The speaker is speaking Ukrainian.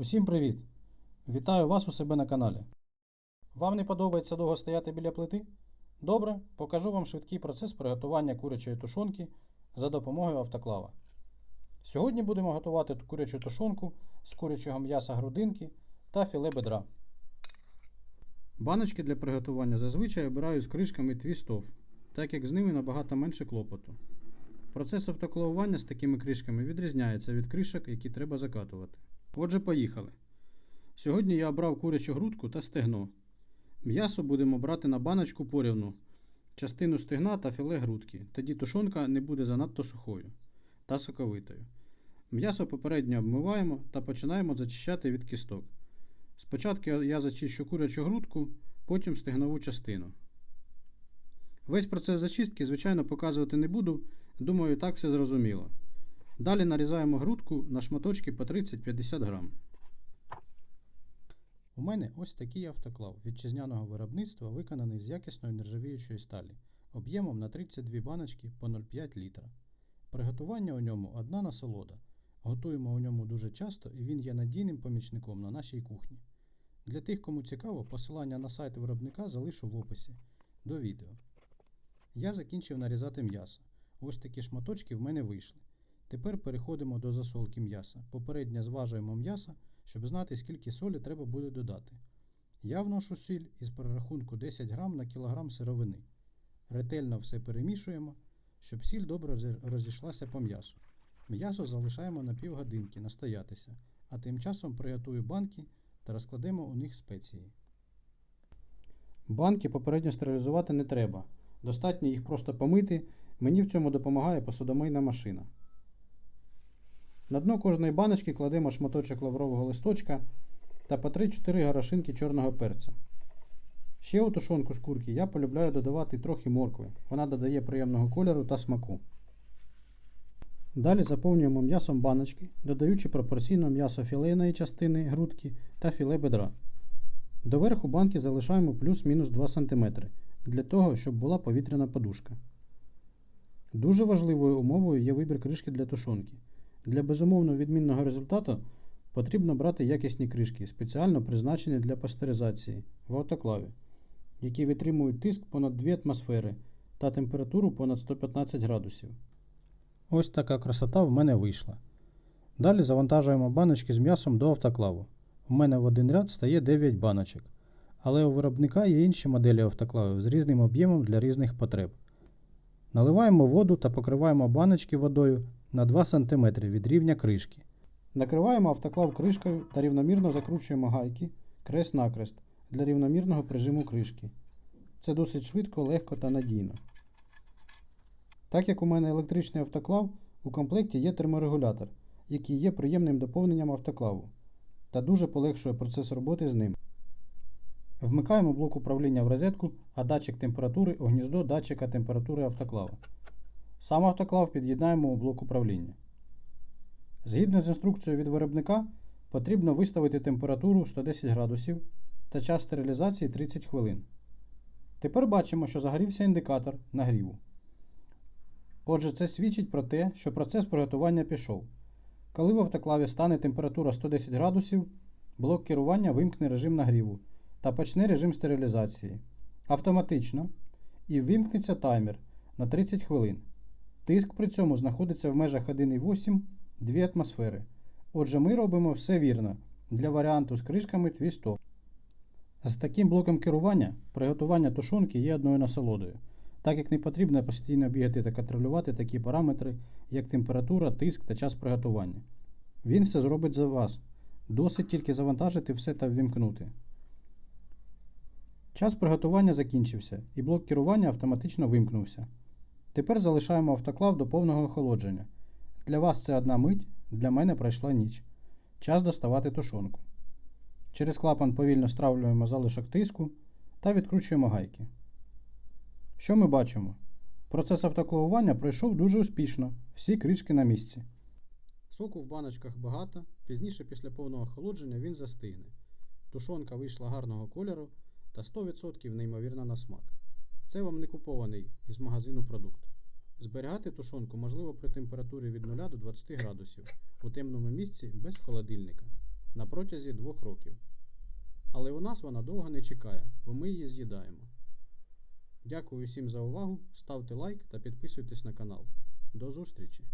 Усім привіт! Вітаю вас у себе на каналі. Вам не подобається довго стояти біля плити? Добре, покажу вам швидкий процес приготування курячої тушонки за допомогою автоклава. Сьогодні будемо готувати курячу тушонку з курячого м'яса грудинки та філе бедра. Баночки для приготування зазвичай обираю з кришками твістов, так як з ними набагато менше клопоту. Процес автоклавування з такими кришками відрізняється від кришок, які треба закатувати. Отже, поїхали. Сьогодні я обрав курячу грудку та стегно. М'ясо будемо брати на баночку порівну, частину стегна та філе грудки. Тоді тушонка не буде занадто сухою та соковитою. М'ясо попередньо обмиваємо та починаємо зачищати від кісток. Спочатку я зачищу курячу грудку, потім стегнову частину. Весь процес зачистки, звичайно, показувати не буду. Думаю, так все зрозуміло. Далі нарізаємо грудку на шматочки по 30-50 грам. У мене ось такий автоклав вітчизняного виробництва, виконаний з якісної нержавіючої сталі, об'ємом на 32 баночки по 0,5 літра. Приготування у ньому одна насолода. Готуємо у ньому дуже часто і він є надійним помічником на нашій кухні. Для тих, кому цікаво, посилання на сайт виробника залишу в описі до відео. Я закінчив нарізати м'ясо. Ось такі шматочки в мене вийшли. Тепер переходимо до засолки м'яса. Попередньо зважуємо м'ясо, щоб знати, скільки солі треба буде додати. Я вношу сіль із перерахунку 10 грам на кілограм сировини. Ретельно все перемішуємо, щоб сіль добре розійшлася по м'ясу. М'ясо залишаємо на півгодинки настоятися, а тим часом приготую банки та розкладемо у них спеції. Банки попередньо стерилізувати не треба. Достатньо їх просто помити. Мені в цьому допомагає посудомийна машина. На дно кожної баночки кладемо шматочок лаврового листочка та по 3-4 горошинки чорного перця. Ще у тушонку з курки я полюбляю додавати трохи моркви. Вона додає приємного кольору та смаку. Далі заповнюємо м'ясом баночки, додаючи пропорційно м'ясо філейної частини грудки та філе бедра. Доверху банки залишаємо плюс-мінус 2 см для того, щоб була повітряна подушка. Дуже важливою умовою є вибір кришки для тушонки. Для безумовно відмінного результату потрібно брати якісні кришки, спеціально призначені для пастеризації в автоклаві, які витримують тиск понад 2 атмосфери та температуру понад 115 градусів. Ось така красота в мене вийшла. Далі завантажуємо баночки з м'ясом до автоклаву. У мене в один ряд стає 9 баночок. Але у виробника є інші моделі автоклавів з різним об'ємом для різних потреб. Наливаємо воду та покриваємо баночки водою на 2 см від рівня кришки. Накриваємо автоклав кришкою та рівномірно закручуємо гайки крест-накрест для рівномірного прижиму кришки. Це досить швидко, легко та надійно. Так як у мене електричний автоклав, у комплекті є терморегулятор, який є приємним доповненням автоклаву та дуже полегшує процес роботи з ним. Вмикаємо блок управління в розетку, а датчик температури у гніздо датчика температури автоклава. Сам автоклав під'єднаємо у блок управління. Згідно з інструкцією від виробника, потрібно виставити температуру 110 градусів та час стерилізації 30 хвилин. Тепер бачимо, що загорівся індикатор нагріву. Отже, це свідчить про те, що процес приготування пішов. Коли в автоклаві стане температура 110 градусів, блок керування вимкне режим нагріву та почне режим стерилізації автоматично і вимкнеться таймер на 30 хвилин. Тиск при цьому знаходиться в межах 1,8-2 атмосфери. Отже, ми робимо все вірно для варіанту з кришками твістов. З таким блоком керування приготування тушонки є одною насолодою, так як не потрібно постійно бігати та контролювати такі параметри, як температура, тиск та час приготування. Він все зробить за вас. Досить тільки завантажити все та ввімкнути. Час приготування закінчився, і блок керування автоматично вимкнувся. Тепер залишаємо автоклав до повного охолодження. Для вас це одна мить, для мене пройшла ніч. Час доставати тушонку. Через клапан повільно стравлюємо залишок тиску та відкручуємо гайки. Що ми бачимо? Процес автоклавування пройшов дуже успішно, всі кришки на місці. Соку в баночках багато, пізніше після повного охолодження він застигне. Тушонка вийшла гарного кольору та 100% неймовірна на смак. Це вам не купований із магазину продукт. Зберігати тушонку можливо при температурі від 0 до 20 градусів у темному місці без холодильника. на протязі двох років. Але у нас вона довго не чекає, бо ми її з'їдаємо. Дякую всім за увагу, ставте лайк та підписуйтесь на канал. До зустрічі!